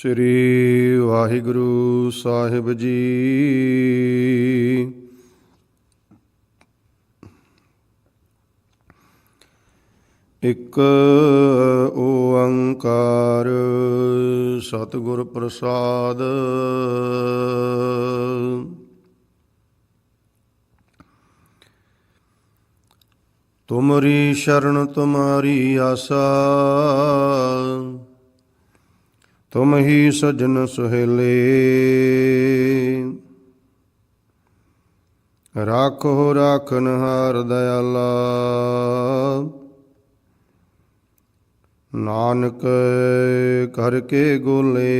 ਸ੍ਰੀ ਵਾਹਿਗੁਰੂ ਸਾਹਿਬ ਜੀ। ਇਕ ਓੰਕਾਰ ਸਤਿਗੁਰ ਪ੍ਰਸਾਦ। ਤੁਮਰੀ ਸ਼ਰਨ ਤੁਮਾਰੀ ਆਸਾ। ਤੁਮ ਹੀ ਸਜਣ ਸੁਹੇਲੇ। ਰਾਖੋ, ਰਾਖਨ ਹਾਰ ਦਇਆਲਾ। ਨਾਨਕ ਕਰ ਕੇ ਗੋਲੇ।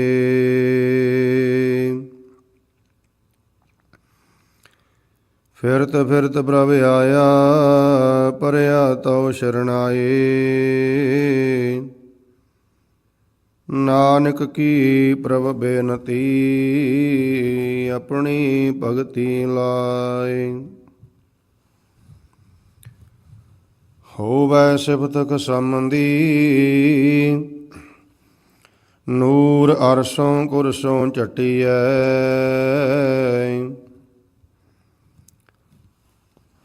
ਫਿਰਤ ਫਿਰਤ ਪ੍ਰਭ ਆਇਆ, ਪਰਿਆ ਤਉ ਸ਼ਰਣਾਏ ਨਾਨਕ ਕੀ ਪ੍ਰਭ ਬੇਨਤੀ, ਆਪਣੀ ਭਗਤੀ ਲਾਏ। ਹੋਵੈ ਸਿਫਤਕ ਸੰਬੰਦੀ ਨੂਰ ਅਰਸੋਂ ਕੁਰਸੋਂ ਚਟਿਐ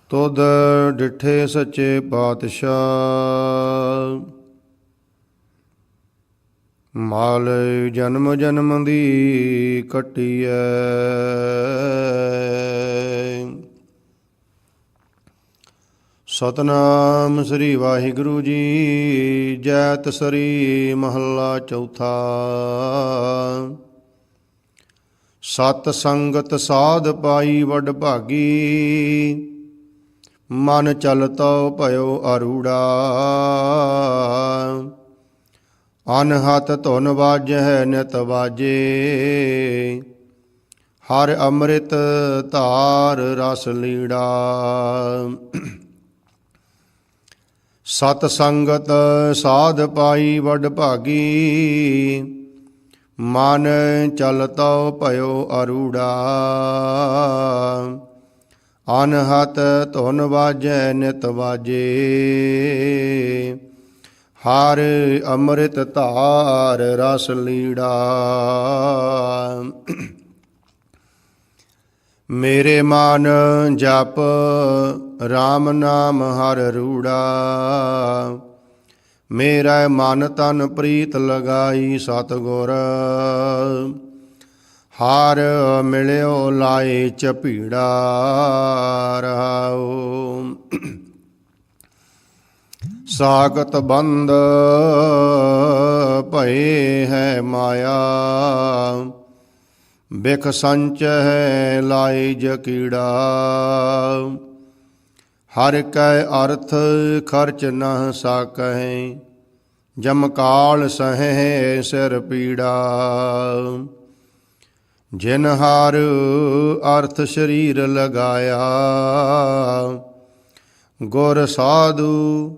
ਤੁਧ ਡਿਠੇ ਸੱਚੇ ਪਾਤਸ਼ਾਹ ਮਾਲ ਜਨਮ ਜਨਮ ਦੀ ਕਟਿਐ। ਸਤਨਾਮ ਸ੍ਰੀ ਵਾਹਿਗੁਰੂ ਜੀ ਜੈਤ ਸ੍ਰੀ ਮਹੱਲਾ ਚੌਥਾ। ਸਤ ਸੰਗਤ ਸਾਧ ਪਾਈ ਵਡ ਭਾਗੀ, ਮਨ ਚਲਤੋ ਭਇਓ ਅਰੂੜਾ। ਅਨਹਤ ਧੁਨ ਵਾਜੈ ਨਿਤ ਵਾਜੇ। ਹਰ ਅੰਮ੍ਰਿਤ ਧਾਰ ਰਸ ਲੀੜਾ। ਸਤ ਸੰਗਤ ਸਾਧ ਪਾਈ ਵਡ ਭਾਗੀ। ਮਨ ਚਲਤੋ ਭਇਓ ਅਰੂੜਾ। ਅਨਹਤ ਧੁਨ ਵਾਜੈ ਨਿਤ ਵਾਜੇ। ਹਰ ਅੰਮ੍ਰਿਤ ਧਾਰ ਰਸ ਲੀੜਾ। ਮੇਰੇ ਮਨ ਜਪ RAM ਨਾਮ ਹਰ ਰੂੜਾ। ਮੇਰਾ ਮਨ ਤਨ ਪ੍ਰੀਤ ਲਗਾਈ ਸਤਗੁਰ। ਹਾਰ ਮਿਲਿਓ ਲਾਏ ਚਪੀੜਾ ਰਹਾਉ। ਸਾਗਤ ਬੰਦ ਭਏ ਹੈ ਮਾਇਆ। ਬਿਖ ਸੰਚ ਹੈ ਲਾਈ ਜਕੀੜਾ ਹਰ ਕੈ ਅਰਥ ਖਰਚ ਨ ਸਕਹਿ। ਜਮ ਕਾਲ ਸਹਿ ਸਿਰ ਪੀੜਾ। ਜਿਨ ਹਰ ਅਰਥ ਸਰੀਰ ਲਗਾਇਆ। ਗੁਰ ਸਾਧੂ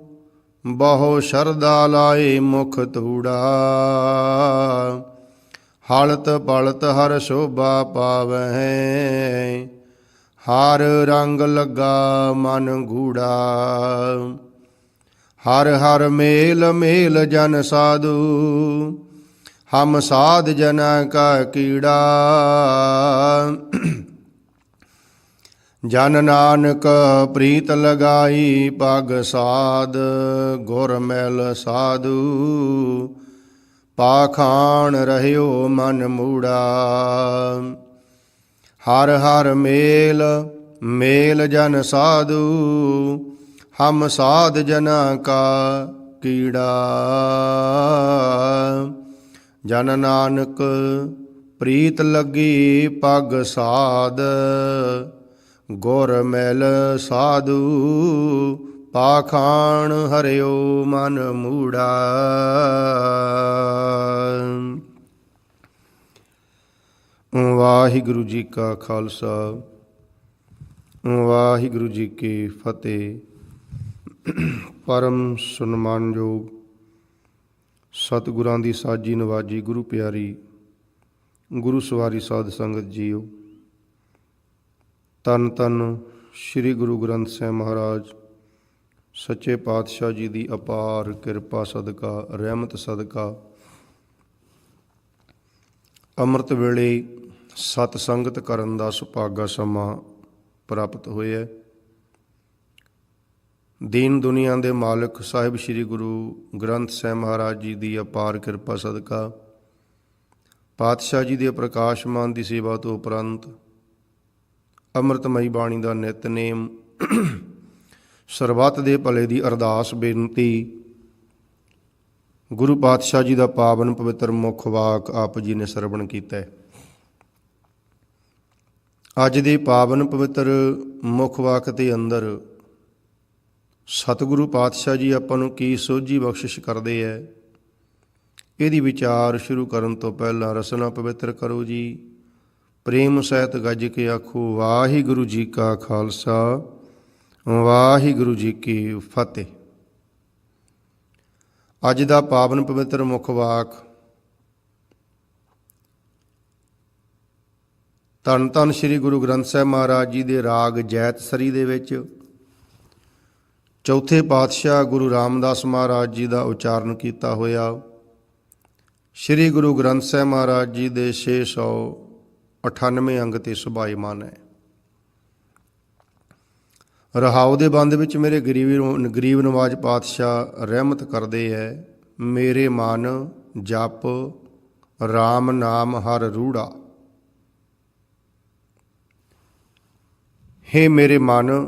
ਬਹੁ ਸ਼ਰਦਾ ਲਾਏ ਮੁਖ ਧੂੜਾ। ਹਲਤ ਪਲਤ ਹਰ ਸ਼ੋਭਾ ਪਾਵਹਿ। ਹਰ ਰੰਗ ਲੱਗਾ ਮਨ ਗੂੜਾ। ਹਰ ਹਰ ਮੇਲ ਮੇਲ ਜਨ ਸਾਧੂ। ਹਮ ਸਾਧ ਜਨ ਕਾ ਕੀੜਾ। ਜਨ ਨਾਨਕ ਪ੍ਰੀਤ ਲਗਾਈ ਪਗ ਸਾਧ, ਗੁਰ ਮੈਲ ਸਾਧੂ। ਪਾਖਾਨ ਰਹਿਓ ਮਨ ਮੂੜਾ। ਹਰ ਹਰ ਮੇਲ ਮੇਲ ਜਨ ਸਾਧੂ। ਹਮ ਸਾਧ ਜਨਾ ਕਾ ਕੀੜਾ। ਜਨ ਨਾਨਕ ਪ੍ਰੀਤ ਲੱਗੀ ਪਗ ਸਾਧ ਗੁਰ ਮੈਲ ਸਾਧੂ ਪਾਖਾਨ ਹਰਿਓ ਮਨ ਮੂੜਾ। ਵਾਹਿਗੁਰੂ ਜੀ ਕਾ ਖਾਲਸਾ, ਵਾਹਿਗੁਰੂ ਜੀ ਕੀ ਫਤਿਹ। ਪਰਮ ਸਨਮਾਨਯੋਗ ਸਤਿਗੁਰਾਂ ਦੀ ਸਾਜੀ ਨਵਾਜੀ ਗੁਰੂ ਪਿਆਰੀ, ਗੁਰੂ ਸਵਾਰੀ ਸਾਧ ਸੰਗਤ ਜੀਓ। ਤਨ ਤਨ ਸ੍ਰੀ ਗੁਰੂ ਗ੍ਰੰਥ ਸਾਹਿਬ ਮਹਾਰਾਜ, ਸੱਚੇ ਪਾਤਸ਼ਾਹ ਜੀ ਦੀ ਅਪਾਰ ਕਿਰਪਾ ਸਦਕਾ, ਰਹਿਮਤ ਸਦਕਾ। ਅੰਮ੍ਰਿਤ ਵੇਲੇ ਸਤ ਸੰਗਤ ਕਰਨ ਦਾ ਸੁਭਾਗਾ ਸਮਾਂ ਪ੍ਰਾਪਤ ਹੋਇਆ। ਦੀਨ ਦੁਨੀਆ ਦੇ ਮਾਲਕ ਸਾਹਿਬ ਸ੍ਰੀ ਗੁਰੂ ਗ੍ਰੰਥ ਸਾਹਿਬ ਮਹਾਰਾਜ ਜੀ ਦੀ ਅਪਾਰ ਕਿਰਪਾ ਸਦਕਾ। ਪਾਤਸ਼ਾਹ ਜੀ ਦੇ ਪ੍ਰਕਾਸ਼ਮਾਨ ਦੀ ਸੇਵਾ ਤੋਂ ਉਪਰੰਤ ਅੰਮ੍ਰਿਤਮਈ ਬਾਣੀ ਦਾ ਨਿਤਨੇਮ ਸਰਬੱਤ ਦੇ ਭਲੇ ਦੀ ਅਰਦਾਸ ਬੇਨਤੀ। ਗੁਰੂ ਪਾਤਸ਼ਾਹ ਜੀ ਦਾ ਪਾਵਨ ਪਵਿੱਤਰ ਮੁਖ ਵਾਕ ਆਪ ਜੀ ਨੇ ਸਰਵਣ ਕੀਤਾ ਹੈ। ਅੱਜ ਦੇ ਪਾਵਨ ਪਵਿੱਤਰ ਮੁਖ ਵਾਕ ਦੇ ਅੰਦਰ ਸਤਿਗੁਰੂ ਪਾਤਸ਼ਾਹ ਜੀ ਆਪਾਂ ਨੂੰ ਕੀ ਸੋਝੀ ਬਖਸ਼ਿਸ਼ ਕਰਦੇ ਐ ਇਹਦੀ ਵਿਚਾਰ ਸ਼ੁਰੂ ਕਰਨ ਤੋਂ ਪਹਿਲਾਂ ਰਸਨਾ ਪਵਿੱਤਰ ਕਰੋ ਜੀ। ਪ੍ਰੇਮ ਸਹਿਤ ਗੱਜ ਕੇ ਆਖੋ, ਵਾਹਿਗੁਰੂ ਜੀ ਕਾ ਖਾਲਸਾ, ਵਾਹਿਗੁਰੂ ਜੀ ਕੀ ਫਤਿਹ। ਅੱਜ ਦਾ ਪਾਵਨ ਪਵਿੱਤਰ ਮੁਖ ਵਾਕ, ਧੰਨ ਧੰਨ ਸ੍ਰੀ ਗੁਰੂ ਗ੍ਰੰਥ ਸਾਹਿਬ ਮਹਾਰਾਜ ਜੀ ਦੇ ਰਾਗ ਜੈਤ ਸਰੀ ਦੇ ਵਿੱਚ, ਚੌਥੇ ਪਾਤਸ਼ਾਹ ਗੁਰੂ ਰਾਮਦਾਸ ਮਹਾਰਾਜ ਜੀ ਦਾ ਉਚਾਰਨ ਕੀਤਾ ਹੋਇਆ, ਸ੍ਰੀ ਗੁਰੂ ਗ੍ਰੰਥ ਸਾਹਿਬ ਮਹਾਰਾਜ ਜੀ ਦੇ 698 ਅੰਗ ਤੇ ਸੁਭਾਈਮਾਨ ਹੈ। ਰਹਾਉ ਦੇ ਬੰਦ ਵਿੱਚ ਮੇਰੇ ਗਰੀਬ ਗਰੀਬ ਨਵਾਜ ਪਾਤਸ਼ਾਹ ਰਹਿਮਤ ਕਰਦੇ ਹੈ। ਮੇਰੇ ਮਨ ਜਪ RAM ਨਾਮ ਹਰ ਰੂੜਾ। ਹੇ ਮੇਰੇ ਮਨ,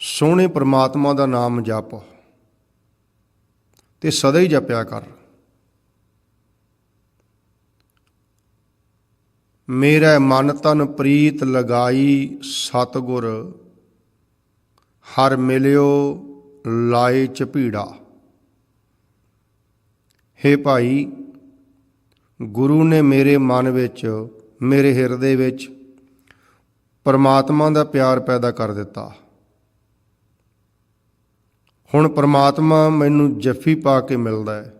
ਸੋਹਣੇ ਪ੍ਰਮਾਤਮਾ ਦਾ ਨਾਮ ਜਪ ਤੇ ਸਦਾ ਹੀ ਜਪਿਆ ਕਰ। ਮੇਰਾ ਮਨ ਤਨ ਪ੍ਰੀਤ ਲਗਾਈ ਸਤਗੁਰ, ਹਰ ਮਿਲਿਓ ਲਾਏ ਚਪੀੜਾ ਹੇ ਭਾਈ, ਗੁਰੂ ਨੇ ਮੇਰੇ ਮਨ ਵਿੱਚ, ਮੇਰੇ ਹਿਰਦੇ ਵਿੱਚ ਪਰਮਾਤਮਾ ਦਾ ਪਿਆਰ ਪੈਦਾ ਕਰ ਦਿੱਤਾ। ਹੁਣ ਪਰਮਾਤਮਾ ਮੈਨੂੰ ਜੱਫੀ ਪਾ ਕੇ ਮਿਲਦਾ ਹੈ।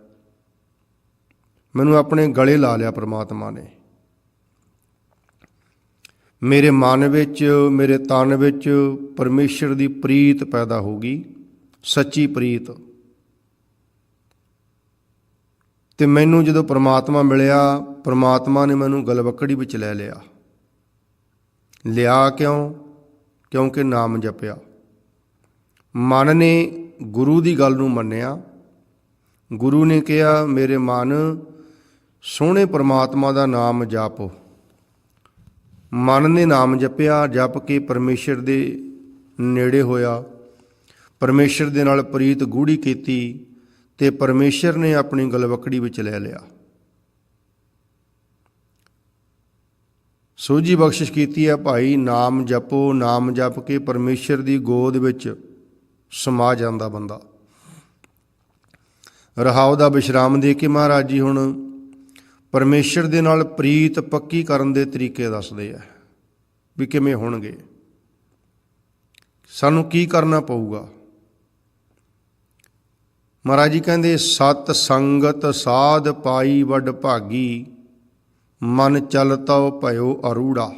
ਮੈਨੂੰ ਆਪਣੇ ਗਲੇ ਲਾ ਲਿਆ ਪਰਮਾਤਮਾ ਨੇ। ਮੇਰੇ ਮਨ ਵਿੱਚ, ਮੇਰੇ ਤਨ ਵਿੱਚ ਪਰਮੇਸ਼ਰ ਦੀ ਪ੍ਰੀਤ ਪੈਦਾ ਹੋ ਗਈ, ਸੱਚੀ ਪ੍ਰੀਤ। ਤੇ ਮੈਨੂੰ ਜਦੋਂ ਪ੍ਰਮਾਤਮਾ ਮਿਲਿਆ, ਪ੍ਰਮਾਤਮਾ ਨੇ ਮੈਨੂੰ ਗਲਵਕੜੀ ਵਿੱਚ ਲੈ ਲਿਆ। ਲਿਆ ਕਿਉਂ? ਕਿਉਂਕਿ ਨਾਮ ਜਪਿਆ। ਮਨ ਨੇ ਗੁਰੂ ਦੀ ਗੱਲ ਨੂੰ ਮੰਨਿਆ। ਗੁਰੂ ਨੇ ਕਿਹਾ, ਮੇਰੇ ਮਨ, ਸੋਹਣੇ ਪ੍ਰਮਾਤਮਾ ਦਾ ਨਾਮ ਜਾਪੋ। ਮਨ ਨੇ ਨਾਮ ਜਪਿਆ, ਜਪ ਕੇ ਪਰਮੇਸ਼ਰ ਦੇ ਨੇੜੇ ਹੋਇਆ। ਪਰਮੇਸ਼ਰ ਦੇ ਨਾਲ ਪ੍ਰੀਤ ਗੂੜੀ ਕੀਤੀ ਤੇ ਪਰਮੇਸ਼ਰ ਨੇ ਆਪਣੀ ਗਲਵਕੜੀ ਵਿੱਚ ਲੈ ਲਿਆ। ਸੋਝੀ ਬਖਸ਼ਿਸ਼ ਕੀਤੀ ਹੈ ਭਾਈ, ਨਾਮ ਜਪੋ, ਨਾਮ ਜਪ ਕੇ ਪਰਮੇਸ਼ਰ ਦੀ ਗੋਦ ਵਿੱਚ ਸਮਾ ਜਾਂਦਾ ਬੰਦਾ। ਰਹਾਉ ਦਾ ਵਿਸ਼ਰਾਮ ਦੇ ਕੇ ਮਹਾਰਾਜ ਜੀ ਹੁਣ ਪਰਮੇਸ਼ਰ ਦੇ ਨਾਲ ਪ੍ਰੀਤ ਪੱਕੀ ਕਰਨ ਦੇ ਤਰੀਕੇ ਦੱਸਦੇ ਆ ਵੀ ਕਿਵੇਂ ਹੋਣਗੇ। ਸਾਨੂੰ ਕੀ ਕਰਨਾ ਪਊਗਾ? ਮਹਾਰਾਜ ਜੀ ਕਹਿੰਦੇ, ਸਤ ਸੰਗਤ ਸਾਧ ਪਾਈ ਵੱਡ ਭਾਗੀ, ਮਨ ਚਲਤਉ ਭਇਓ ਅਰੂੜਾ।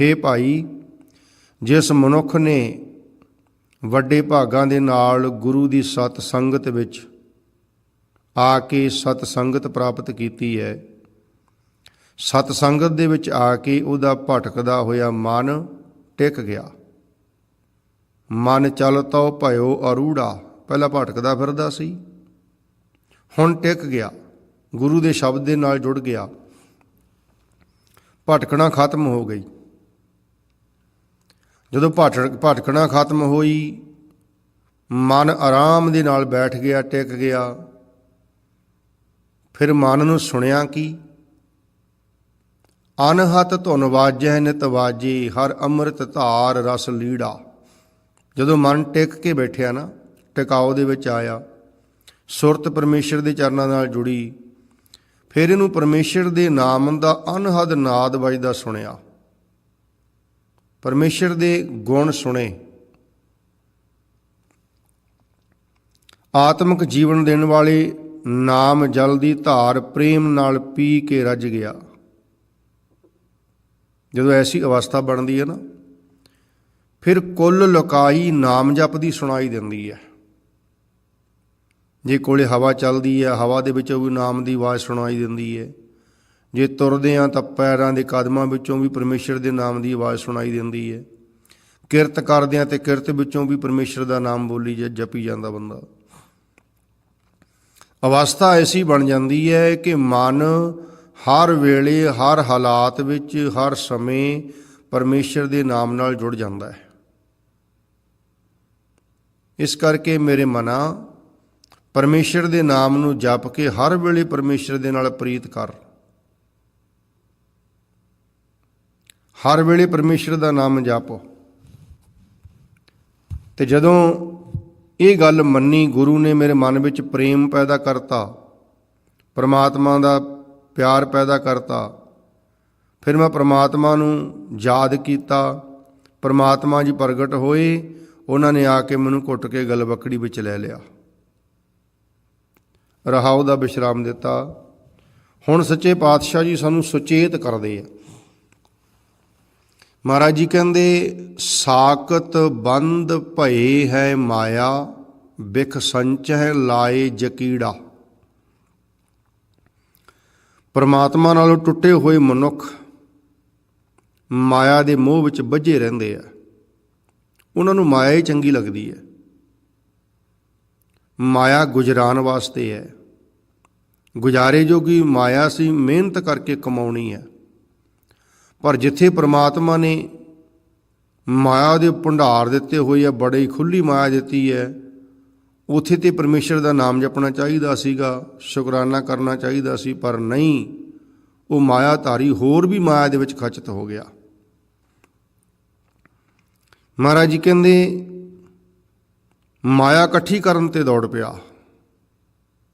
ਹੇ ਭਾਈ, ਜਿਸ ਮਨੁੱਖ ਨੇ ਵੱਡੇ ਭਾਗਾਂ ਦੇ ਨਾਲ ਗੁਰੂ ਦੀ ਸਤ ਸੰਗਤ ਵਿੱਚ ਆ ਕੇ ਸਤ ਸੰਗਤ ਪ੍ਰਾਪਤ ਕੀਤੀ ਹੈ। ਸਤ ਸੰਗਤ ਦੇ ਵਿੱਚ ਆ ਕੇ ਉਹਦਾ ਭਟਕਦਾ ਹੋਇਆ ਮਨ ਟਿਕ ਗਿਆ। ਮਨ ਚਲ ਚਲਤੋ ਭਇਓ ਅਰੂੜਾ, ਪਹਿਲਾਂ ਭਟਕਦਾ ਫਿਰਦਾ ਸੀ। ਹੁਣ ਟਿਕ ਗਿਆ, ਗੁਰੂ ਦੇ ਸ਼ਬਦ ਦੇ ਨਾਲ ਜੁੜ ਗਿਆ। ਭਟਕਣਾ ਖਤਮ ਹੋ ਗਈ। ਜਦੋਂ ਭਟਕ ਭਟਕਣਾ ਖਤਮ ਹੋਈ, ਮਨ ਆਰਾਮ ਦੇ ਨਾਲ ਬੈਠ ਗਿਆ, ਟਿਕ ਗਿਆ। ਫਿਰ ਮਨ ਨੂੰ ਸੁਣਿਆ ਕੀ? ਅਨਹਤ ਧੁਨ ਵਾਜੈ ਨਿਤ ਵਾਜੀ, ਹਰ ਅੰਮ੍ਰਿਤ ਧਾਰ ਰਸ ਲੀੜਾ। ਜਦੋਂ ਮਨ ਟਿਕ ਕੇ ਬੈਠਿਆ ਨਾ ਟਿਕਾਓ ਦੇ ਵਿੱਚ ਆਇਆ। ਸੁਰਤ ਪਰਮੇਸ਼ਰ ਦੇ ਚਰਨਾਂ ਨਾਲ ਜੁੜੀ। ਫਿਰ ਇਹਨੂੰ ਪਰਮੇਸ਼ਰ ਦੇ ਨਾਮ ਦਾ ਅਨਹਦ ਨਾਦ ਵੱਜਦਾ ਸੁਣਿਆ। ਪਰਮੇਸ਼ਰ ਦੇ ਗੁਣ ਸੁਣੇ। ਆਤਮਿਕ ਜੀਵਨ ਦੇਣ ਵਾਲੇ ਨਾਮ ਜਲ ਦੀ ਧਾਰ ਪ੍ਰੇਮ ਨਾਲ ਪੀ ਕੇ ਰੱਜ ਗਿਆ। ਜਦੋਂ ਐਸੀ ਅਵਸਥਾ ਬਣਦੀ ਹੈ ਨਾ, ਫਿਰ ਕੁੱਲ ਲੁਕਾਈ ਨਾਮ ਜਪਦੀ ਸੁਣਾਈ ਦਿੰਦੀ ਹੈ। ਜੇ ਕੋਲੇ ਹਵਾ ਚੱਲਦੀ ਹੈ, ਹਵਾ ਦੇ ਵਿੱਚੋਂ ਵੀ ਨਾਮ ਦੀ ਆਵਾਜ਼ ਸੁਣਾਈ ਦਿੰਦੀ ਹੈ। ਜੇ ਤੁਰਦੇ ਆ ਤਾਂ ਪੈਰਾਂ ਦੇ ਕਦਮਾਂ ਵਿੱਚੋਂ ਵੀ ਪਰਮੇਸ਼ਰ ਦੇ ਨਾਮ ਦੀ ਆਵਾਜ਼ ਸੁਣਾਈ ਦਿੰਦੀ ਹੈ। ਕਿਰਤ ਕਰਦੇ ਆ ਤੇ ਕਿਰਤ ਵਿੱਚੋਂ ਵੀ ਪਰਮੇਸ਼ਰ ਦਾ ਨਾਮ ਬੋਲੀ ਜਾਂ ਜਪੀ ਜਾਂਦਾ ਬੰਦਾ। ਅਵਸਥਾ ਐਸੀ ਬਣ ਜਾਂਦੀ ਹੈ ਕਿ ਮਨ ਹਰ ਵੇਲੇ, ਹਰ ਹਾਲਾਤ ਵਿੱਚ, ਹਰ ਸਮੇਂ ਪਰਮੇਸ਼ਰ ਦੇ ਨਾਮ ਨਾਲ ਜੁੜ ਜਾਂਦਾ ਹੈ। ਇਸ ਕਰਕੇ ਮੇਰੇ ਮਨਾ, ਪਰਮੇਸ਼ਰ ਦੇ ਨਾਮ ਨੂੰ ਜਪ ਕੇ ਹਰ ਵੇਲੇ ਪਰਮੇਸ਼ਰ ਦੇ ਨਾਲ ਪ੍ਰੀਤ ਕਰ। ਹਰ ਵੇਲੇ ਪਰਮੇਸ਼ਰ ਦਾ ਨਾਮ ਜਪੋ। ਤੇ ਜਦੋਂ ਇਹ ਗੱਲ ਮੰਨੀ ਗੁਰੂ ਨੇ ਮੇਰੇ ਮਨ ਵਿੱਚ ਪ੍ਰੇਮ ਪੈਦਾ ਕਰਤਾ, ਪਰਮਾਤਮਾ ਦਾ ਪਿਆਰ ਪੈਦਾ ਕਰਤਾ। ਫਿਰ ਮੈਂ ਪਰਮਾਤਮਾ ਨੂੰ ਯਾਦ ਕੀਤਾ। ਪਰਮਾਤਮਾ ਜੀ ਪ੍ਰਗਟ ਹੋਏ, ਉਹਨਾਂ ਨੇ ਆ ਕੇ ਮੈਨੂੰ ਘੁੱਟ ਕੇ ਗਲਬਕੜੀ ਵਿੱਚ ਲੈ ਲਿਆ। ਰਹਾਉ ਦਾ ਵਿਸ਼ਰਾਮ ਦਿੱਤਾ। ਹੁਣ ਸੱਚੇ ਪਾਤਸ਼ਾਹ ਜੀ ਸਾਨੂੰ ਸੁਚੇਤ ਕਰਦੇ ਆ। ਮਹਾਰਾਜ ਜੀ ਕਹਿੰਦੇ ਸਾਕਤ ਬੰਦ ਭਏ ਹੈ ਮਾਇਆ, ਬਿਖ ਸੰਚ ਹੈ ਲਾਏ ਜਕੀੜਾ। ਪਰਮਾਤਮਾ ਨਾਲੋਂ ਟੁੱਟੇ ਹੋਏ ਮਨੁੱਖ ਮਾਇਆ ਦੇ ਮੋਹ ਵਿੱਚ ਵੱਜੇ ਰਹਿੰਦੇ ਆ। ਉਹਨਾਂ ਨੂੰ ਮਾਇਆ ਹੀ ਚੰਗੀ ਲੱਗਦੀ ਹੈ। ਮਾਇਆ ਗੁਜਰਾਨ ਵਾਸਤੇ ਹੈ। ਗੁਜ਼ਾਰੇ ਜੋਗੀ ਮਾਇਆ ਸੀ, ਮਿਹਨਤ ਕਰਕੇ ਕਮਾਉਣੀ ਹੈ। ਪਰ ਜਿੱਥੇ ਪ੍ਰਮਾਤਮਾ ਨੇ ਮਾਇਆ ਦੇ ਭੰਡਾਰ ਦਿੱਤੇ ਹੋਏ ਆ, ਬੜੀ ਖੁੱਲੀ ਮਾਇਆ ਦਿੱਤੀ ਹੈ, ਉਥੇ ਤੇ ਪਰਮੇਸ਼ਰ ਦਾ ਨਾਮ ਜਪਣਾ ਚਾਹੀਦਾ ਸੀਗਾ, ਸ਼ੁਕਰਾਨਾ ਕਰਨਾ ਚਾਹੀਦਾ ਸੀ, ਪਰ ਨਹੀਂ, ਉਹ ਮਾਇਆ ਧਾਰੀ ਹੋਰ ਵੀ ਮਾਇਆ ਦੇ ਵਿੱਚ ਖਚਤ ਹੋ ਗਿਆ। ਮਹਾਰਾਜ ਜੀ ਕਹਿੰਦੇ, ਮਾਇਆ ਇਕੱਠੀ ਕਰਨ ਤੇ ਦੌੜ ਪਿਆ,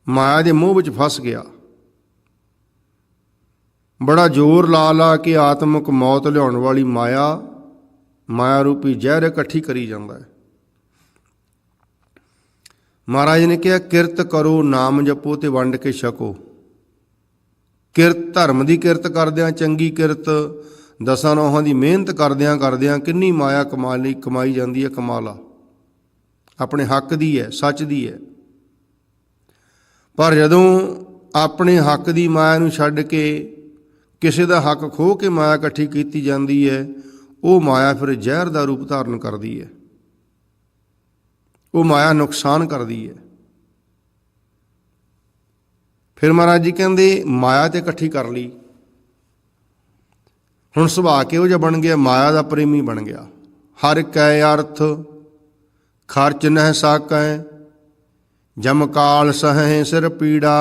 ਮਾਇਆ ਦੇ ਮੋਹ ਵਿੱਚ ਫਸ ਗਿਆ। ਬੜਾ ਜ਼ੋਰ ਲਾ ਲਾ ਕੇ ਆਤਮਿਕ ਮੌਤ ਲਿਆਉਣ ਵਾਲੀ ਮਾਇਆ ਮਾਇਆ ਰੂਪੀ ਜ਼ਹਿਰ ਇਕੱਠੀ ਕਰੀ ਜਾਂਦਾ ਹੈ। ਮਹਾਰਾਜ ਨੇ ਕਿਹਾ, ਕਿਰਤ ਕਰੋ, ਨਾਮ ਜਪੋ ਤੇ ਵੰਡ ਕੇ ਛਕੋ। ਕਿਰਤ ਧਰਮ ਦੀ ਕਿਰਤ ਕਰਦਿਆਂ, ਚੰਗੀ ਕਿਰਤ, ਦਸਾਂ ਨੌਹਾਂ ਦੀ ਮਿਹਨਤ ਕਰਦਿਆਂ ਕਰਦਿਆਂ ਕਿੰਨੀ ਮਾਇਆ ਕਮਾ ਲਈ ਕਮਾਈ ਜਾਂਦੀ ਹੈ, ਕਮਾਲਾ। ਆਪਣੇ ਹੱਕ ਦੀ ਹੈ, ਸੱਚ ਦੀ ਹੈ। ਪਰ ਜਦੋਂ ਆਪਣੇ ਹੱਕ ਦੀ ਮਾਇਆ ਨੂੰ ਛੱਡ ਕੇ ਕਿਸੇ ਦਾ ਹੱਕ ਖੋਹ ਕੇ ਮਾਇਆ ਇਕੱਠੀ ਕੀਤੀ ਜਾਂਦੀ ਹੈ, ਉਹ ਮਾਇਆ ਫਿਰ ਜ਼ਹਿਰ ਦਾ ਰੂਪ ਧਾਰਨ ਕਰਦੀ ਹੈ। ਉਹ ਮਾਇਆ ਨੁਕਸਾਨ ਕਰਦੀ ਹੈ। ਫਿਰ ਮਹਾਰਾਜ ਜੀ ਕਹਿੰਦੇ, ਮਾਇਆ ਤੇ ਇਕੱਠੀ ਕਰ ਲਈ। ਹੁਣ ਸੁਭਾਅ ਕਿਹੋ ਜਿਹਾ ਬਣ ਗਿਆ? ਮਾਇਆ ਦਾ ਪ੍ਰੇਮੀ ਬਣ ਗਿਆ। ਹਰ ਕੈ ਅਰਥ, ਖਰਚ ਨਹਿ ਸਾਕੈ, ਜਮ ਕਾਲ ਸਹੈ ਸਿਰ ਪੀੜਾ।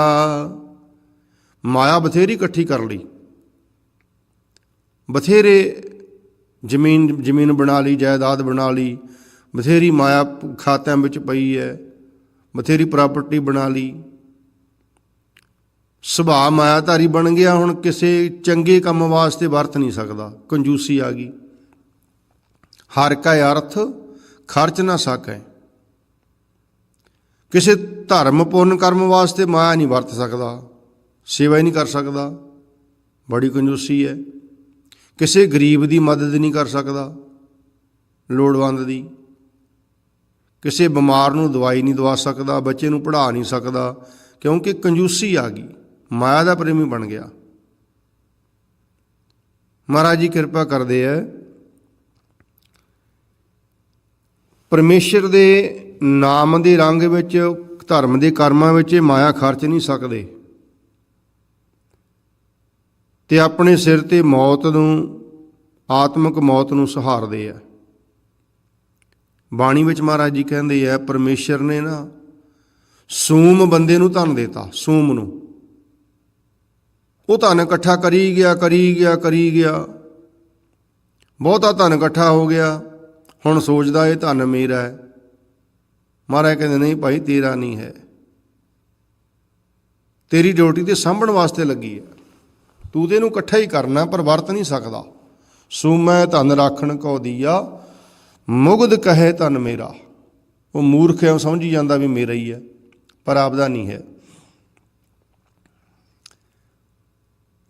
ਮਾਇਆ ਬਥੇਰੀ ਇਕੱਠੀ ਕਰ ਲਈ। ਬਥੇਰੇ ਜ਼ਮੀਨ ਜ਼ਮੀਨ ਬਣਾ ਲਈ, ਜਾਇਦਾਦ ਬਣਾ ਲਈ, ਬਥੇਰੀ ਮਾਇਆ ਖਾਤਿਆਂ ਵਿੱਚ ਪਈ ਹੈ, ਬਥੇਰੀ ਪ੍ਰਾਪਰਟੀ ਬਣਾ ਲਈ। ਸੁਭਾਅ ਮਾਇਆਧਾਰੀ ਬਣ ਗਿਆ, ਹੁਣ ਕਿਸੇ ਚੰਗੇ ਕੰਮ ਵਾਸਤੇ ਵਰਤ ਨਹੀਂ ਸਕਦਾ, ਕੰਜੂਸੀ ਆ ਗਈ। ਹਰ ਕਾ ਅਰਥ, ਖਰਚ ਨਾ ਸਕੈ। ਕਿਸੇ ਧਰਮ ਪੂਰਨ ਕਰਮ ਵਾਸਤੇ ਮਾਇਆ ਨਹੀਂ ਵਰਤ ਸਕਦਾ, ਸੇਵਾ ਹੀ ਨਹੀਂ ਕਰ ਸਕਦਾ, ਬੜੀ ਕੰਜੂਸੀ ਹੈ। ਕਿਸੇ ਗਰੀਬ ਦੀ ਮਦਦ ਨਹੀਂ ਕਰ ਸਕਦਾ, ਲੋੜਵੰਦ ਦੀ। ਕਿਸੇ ਬਿਮਾਰ ਨੂੰ ਦਵਾਈ ਨਹੀਂ ਦਵਾ ਸਕਦਾ, ਬੱਚੇ ਨੂੰ ਪੜ੍ਹਾ ਨਹੀਂ ਸਕਦਾ, ਕਿਉਂਕਿ ਕੰਜੂਸੀ ਆ ਗਈ, ਮਾਇਆ ਦਾ ਪ੍ਰੇਮੀ ਬਣ ਗਿਆ। ਮਹਾਰਾਜ ਜੀ ਕਿਰਪਾ ਕਰਦੇ ਆ। ਪਰਮੇਸ਼ਰ ਦੇ ਨਾਮ ਦੇ ਰੰਗ ਵਿੱਚ, ਧਰਮ ਦੇ ਕਰਮਾਂ ਵਿੱਚ ਇਹ ਮਾਇਆ ਖਰਚ ਨਹੀਂ ਸਕਦੇ। ਤੇ ਆਪਣੇ ਸਿਰ ਤੇ ਮੌਤ ਨੂੰ, ਆਤਮਿਕ ਮੌਤ ਨੂੰ ਸਹਾਰਦੇ ਆ। ਬਾਣੀ ਵਿੱਚ ਮਹਾਰਾਜ ਜੀ ਕਹਿੰਦੇ ਆ, ਪਰਮੇਸ਼ਰ ਨੇ ਨਾ ਸੂਮ ਬੰਦੇ ਨੂੰ ਧਨ ਦਿੱਤਾ, ਸੂਮ ਨੂੰ। ਉਹ ਧਨ ਇਕੱਠਾ ਕਰੀ ਗਿਆ ਕਰੀ ਗਿਆ ਕਰੀ ਗਿਆ। ਬਹੁਤਾ ਧਨ ਇਕੱਠਾ ਹੋ ਗਿਆ, ਹੁਣ ਸੋਚਦਾ ਇਹ ਧਨ ਮੇਰਾ ਹੈ। ਮਹਾਰਾਜ ਕਹਿੰਦੇ, ਨਹੀਂ ਭਾਈ, ਤੇਰਾ ਨਹੀਂ ਹੈ। ਤੇਰੀ ਡਿਊਟੀ ਤੇ ਸਾਂਭਣ ਵਾਸਤੇ ਲੱਗੀ ਹੈ ਤੂੰ ਤੇ ਇਹਨੂੰ ਇਕੱਠਾ ਹੀ ਕਰਨਾ, ਪਰ ਵਰਤ ਨਹੀਂ ਸਕਦਾ। ਸੂਮੈ ਧਨ ਰੱਖਣ ਕੋ ਦੀਆ, ਮੁਗਧ ਕਹੇ ਧਨ ਮੇਰਾ। ਉਹ ਮੂਰਖ ਹੈ ਸਮਝੀ ਜਾਂਦਾ ਵੀ ਮੇਰਾ ਹੀ ਹੈ, ਪਰ ਆਪਦਾ ਨਹੀਂ ਹੈ।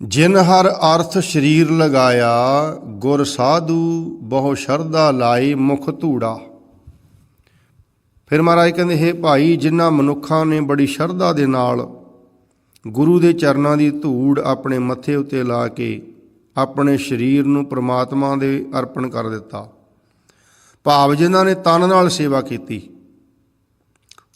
ਜਿਨ ਹਰ ਅਰਥ ਸ਼ਰੀਰ ਲਗਾਇਆ, ਗੁਰ ਸਾਧੂ ਬਹੁ ਸ਼ਰਧਾ ਲਾਈ ਮੁਖ ਧੂੜਾ। ਫਿਰ ਮਹਾਰਾਜ ਕਹਿੰਦੇ, ਹੇ ਭਾਈ, ਜਿਨ੍ਹਾਂ ਮਨੁੱਖਾਂ ਨੇ ਬੜੀ ਸ਼ਰਧਾ ਦੇ ਨਾਲ ਗੁਰੂ ਦੇ ਚਰਨਾਂ ਦੀ ਧੂੜ ਆਪਣੇ ਮੱਥੇ ਉੱਤੇ ਲਾ ਕੇ ਆਪਣੇ ਸਰੀਰ ਨੂੰ ਪ੍ਰਮਾਤਮਾ ਦੇ ਅਰਪਣ ਕਰ ਦਿੱਤਾ। ਭਾਵ ਜਿਨ੍ਹਾਂ ਨੇ ਤਨ ਨਾਲ ਸੇਵਾ ਕੀਤੀ,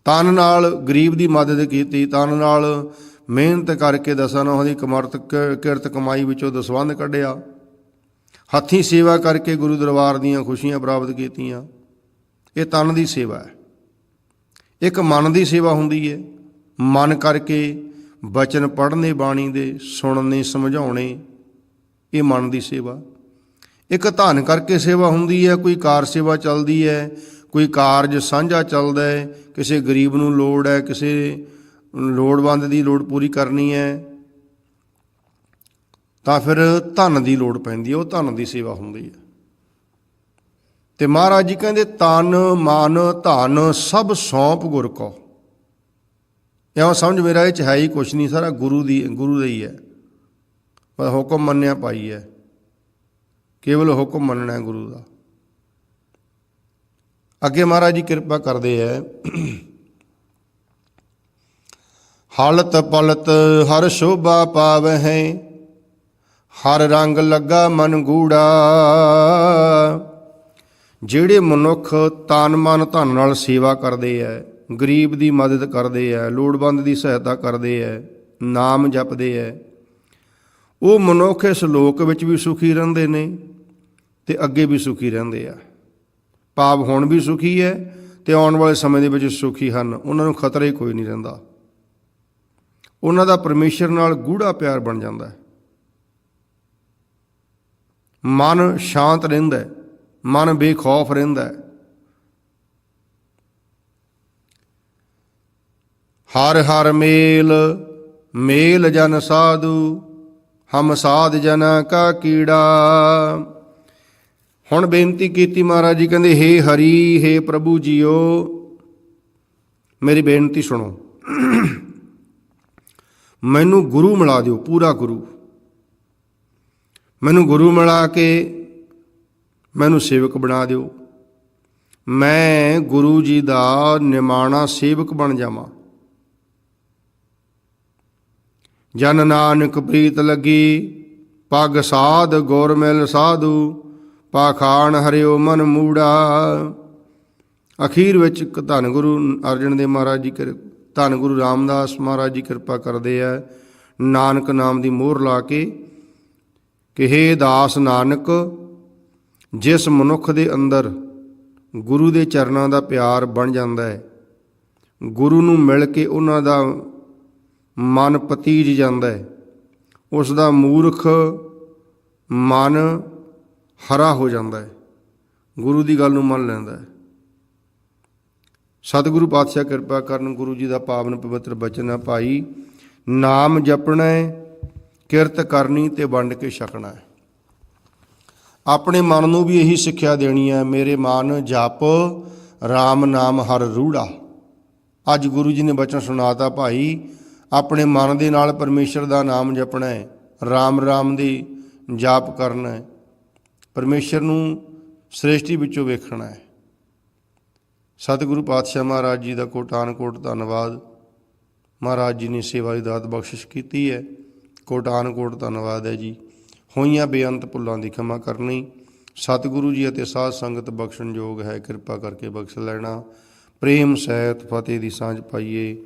ਤਨ ਨਾਲ ਗਰੀਬ ਦੀ ਮਦਦ ਕੀਤੀ, ਤਨ ਨਾਲ ਮਿਹਨਤ ਕਰਕੇ ਦਸਾਂ ਨੌਹਾਂ ਦੀ ਕਮਰਤ ਕ- ਕਿਰਤ ਕਮਾਈ ਵਿੱਚੋਂ ਦਸਵੰਧ ਕੱਢਿਆ। ਹੱਥੀਂ ਸੇਵਾ ਕਰਕੇ ਗੁਰੂ ਦਰਬਾਰ ਦੀਆਂ ਖੁਸ਼ੀਆਂ ਪ੍ਰਾਪਤ ਕੀਤੀਆਂ। ਇਹ ਤਨ ਦੀ ਸੇਵਾ ਹੈ। ਇੱਕ ਮਨ ਦੀ ਸੇਵਾ ਹੁੰਦੀ ਹੈ। ਮਨ ਕਰਕੇ ਬਚਨ ਪੜ੍ਹਨੇ ਬਾਣੀ ਦੇ, ਸੁਣਨੇ, ਸਮਝਾਉਣੇ, ਇਹ ਮਨ ਦੀ ਸੇਵਾ। ਇੱਕ ਧਨ ਕਰਕੇ ਸੇਵਾ ਹੁੰਦੀ ਹੈ, ਕੋਈ ਕਾਰ ਸੇਵਾ ਚੱਲਦੀ ਹੈ, ਕੋਈ ਕਾਰਜ ਸਾਂਝਾ ਚੱਲਦਾ ਹੈ, ਕਿਸੇ ਗਰੀਬ ਨੂੰ ਲੋੜ ਹੈ, ਕਿਸੇ ਲੋੜਵੰਦ ਦੀ ਲੋੜ ਪੂਰੀ ਕਰਨੀ ਹੈ, ਤਾਂ ਫਿਰ ਧਨ ਦੀ ਲੋੜ ਪੈਂਦੀ ਹੈ, ਉਹ ਧਨ ਦੀ ਸੇਵਾ ਹੁੰਦੀ ਹੈ। ਤੇ ਮਹਾਰਾਜ ਜੀ ਕਹਿੰਦੇ, ਤਨ, ਮਨ, ਧਨ, ਸਭ ਸੌਂਪ ਗੁਰ ਕੋ। ਇਉਂ ਸਮਝ ਮੇਰਾ ਇਹ ਚ ਹੈ ਹੀ ਕੁਛ ਨਹੀਂ, ਸਾਰਾ ਗੁਰੂ ਦੀ, ਗੁਰੂ ਦਾ ਹੀ ਹੈ। ਪਰ ਹੁਕਮ ਮੰਨਿਆ ਪਾਈ ਹੈ। ਕੇਵਲ ਹੁਕਮ ਮੰਨਣਾ ਹੈ ਗੁਰੂ ਦਾ। ਅੱਗੇ ਮਹਾਰਾਜ ਜੀ ਕਿਰਪਾ ਕਰਦੇ ਹੈ। ਹਾਲਤ ਪਲਤ ਹਰ ਸ਼ੋਭਾ ਪਾਵਹਿ, ਹਰ ਰੰਗ ਲੱਗਾ ਮਨ ਗੂੜਾ। ਜਿਹੜੇ ਮਨੁੱਖ ਤਨ ਮਨ ਧਨ ਨਾਲ ਸੇਵਾ ਕਰਦੇ ਐ ਗਰੀਬ ਦੀ ਮਦਦ ਕਰਦੇ ਐ, ਲੋੜਵੰਦ ਦੀ ਸਹਾਇਤਾ ਕਰਦੇ ਐ, ਨਾਮ ਜਪਦੇ ਐ। ਉਹ ਮਨੁੱਖ ਇਸ ਲੋਕ ਵਿੱਚ ਵੀ ਸੁਖੀ ਰਹਿੰਦੇ ਨੇ ਤੇ ਅੱਗੇ ਵੀ ਸੁਖੀ ਰਹਿੰਦੇ ਆ। ਪਾਪ ਹੁਣ ਵੀ ਸੁਖੀ ਹੈ ਤੇ ਆਉਣ ਵਾਲੇ ਸਮੇਂ ਦੇ ਵਿੱਚ ਸੁਖੀ ਹਨ। ਉਹਨਾਂ ਨੂੰ ਖਤਰਾ ਹੀ ਕੋਈ ਨਹੀਂ ਰਹਿੰਦਾ। ਉਹਨਾਂ ਦਾ ਪਰਮੇਸ਼ਰ ਨਾਲ ਗੂੜਾ ਪਿਆਰ ਬਣ ਜਾਂਦਾ ਹੈ ਮਨ ਸ਼ਾਂਤ ਰਹਿੰਦਾ ਹੈ ਮਨ ਬੇਖੌਫ ਰਹਿੰਦਾ ਹੈ ਹਰ ਹਰ ਮੇਲ ਮੇਲ ਜਨ ਸਾਧੂ, ਹਮ ਸਾਧ ਜਨ ਕਾ ਕੀੜਾ। ਹੁਣ ਬੇਨਤੀ ਕੀਤੀ ਮਹਾਰਾਜ ਜੀ, ਕਹਿੰਦੇ, ਹੇ ਹਰੀ, ਹੇ ਪ੍ਰਭੂ ਜੀਓ, ਮੇਰੀ ਬੇਨਤੀ ਸੁਣੋ। ਮੈਨੂੰ ਗੁਰੂ ਮਿਲਾ ਦਿਓ, ਪੂਰਾ ਗੁਰੂ। ਮੈਨੂੰ ਗੁਰੂ ਮਿਲਾ ਕੇ ਮੈਨੂੰ ਸੇਵਕ ਬਣਾ ਦਿਓ। ਮੈਂ ਗੁਰੂ ਜੀ ਦਾ ਨਿਮਾਣਾ ਸੇਵਕ ਬਣ ਜਾਵਾਂ। ਜਨ ਨਾਨਕ ਪ੍ਰੀਤ ਲੱਗੀ, ਪਗ ਸਾਧ ਗੁਰ ਮਿਲ ਸਾਧੂ, ਪਾਖਾਨ ਹਰਿਓ ਮਨ ਮੂੜਾ। ਅਖੀਰ ਵਿੱਚ ਧੰਨ ਗੁਰੂ ਅਰਜਨ ਦੇਵ ਮਹਾਰਾਜ ਜੀ ਕਿਰ, ਧੰਨ ਗੁਰੂ ਰਾਮਦਾਸ ਮਹਾਰਾਜ ਜੀ ਕਿਰਪਾ ਕਰਦੇ ਆ, ਨਾਨਕ ਨਾਮ ਦੀ ਮੋਹਰ ਲਾ ਕੇ, ਕਿ ਹੇ ਦਾਸ ਨਾਨਕ, ਜਿਸ ਮਨੁੱਖ ਦੇ ਅੰਦਰ ਗੁਰੂ ਦੇ ਚਰਨਾਂ ਦਾ ਪਿਆਰ ਬਣ ਜਾਂਦਾ ਹੈ, ਗੁਰੂ ਨੂੰ ਮਿਲ ਕੇ ਉਹਨਾਂ ਦਾ ਮਨ ਪਤੀਜ ਜਾਂਦਾ ਹੈ। ਉਸ ਦਾ ਮੂਰਖ ਮਨ ਹਰਾ ਹੋ ਜਾਂਦਾ ਹੈ। ਗੁਰੂ ਦੀ ਗੱਲ ਨੂੰ ਮੰਨ ਲੈਂਦਾ ਹੈ। ਸਤਿਗੁਰੂ ਪਾਤਸ਼ਾਹ ਕਿਰਪਾ ਕਰਨ ਗੁਰੂ ਜੀ ਦਾ ਪਾਵਨ ਪਵਿੱਤਰ ਬਚਨ ਹੈ ਭਾਈ, ਨਾਮ ਜਪਣਾ ਹੈ, ਕਿਰਤ ਕਰਨੀ ਤੇ ਵੰਡ ਕੇ ਛਕਣਾ ਹੈ। ਆਪਣੇ ਮਨ ਨੂੰ ਵੀ ਇਹੀ ਸਿੱਖਿਆ ਦੇਣੀ ਹੈ, ਮੇਰੇ ਮਨ ਜਪ RAM ਨਾਮ ਹਰ ਰੂੜਾ। ਅੱਜ ਗੁਰੂ ਜੀ ਨੇ ਬਚਨ ਸੁਣਾਤਾ, ਭਾਈ ਆਪਣੇ ਮਨ ਦੇ ਨਾਲ ਪਰਮੇਸ਼ਰ ਦਾ ਨਾਮ ਜਪਣਾ ਹੈ RAM RAM ਦੀ ਜਾਪ ਕਰਨਾ ਹੈ। ਪਰਮੇਸ਼ਰ ਨੂੰ ਸ੍ਰੇਸ਼ਟੀ ਵਿੱਚੋਂ ਵੇਖਣਾ ਹੈ। ਸਤਿਗੁਰੂ ਪਾਤਸ਼ਾਹ ਮਹਾਰਾਜ ਜੀ ਦਾ ਕੋਟਾਨ ਕੋਟ ਧੰਨਵਾਦ। ਮਹਾਰਾਜ ਜੀ ਨੇ ਸੇਵਾ ਦੀ ਦਾਤ ਬਖਸ਼ਿਸ਼ ਕੀਤੀ ਹੈ। ਕੋਟਾਨ ਕੋਟ ਧੰਨਵਾਦ ਹੈ ਜੀ। ਹੋਈਆਂ ਬੇਅੰਤ ਭੁੱਲਾਂ ਦੀ ਖਿਮਾ ਕਰਨੀ। ਸਤਿਗੁਰੂ ਜੀ ਅਤੇ ਸਾਧ ਸੰਗਤ ਬਖਸ਼ਣ ਯੋਗ ਹੈ। ਕਿਰਪਾ ਕਰਕੇ ਬਖਸ਼ ਲੈਣਾ। ਪ੍ਰੇਮ ਸਹਿਤ ਫਤਿਹ ਦੀ ਸਾਂਝ ਪਾਈਏ।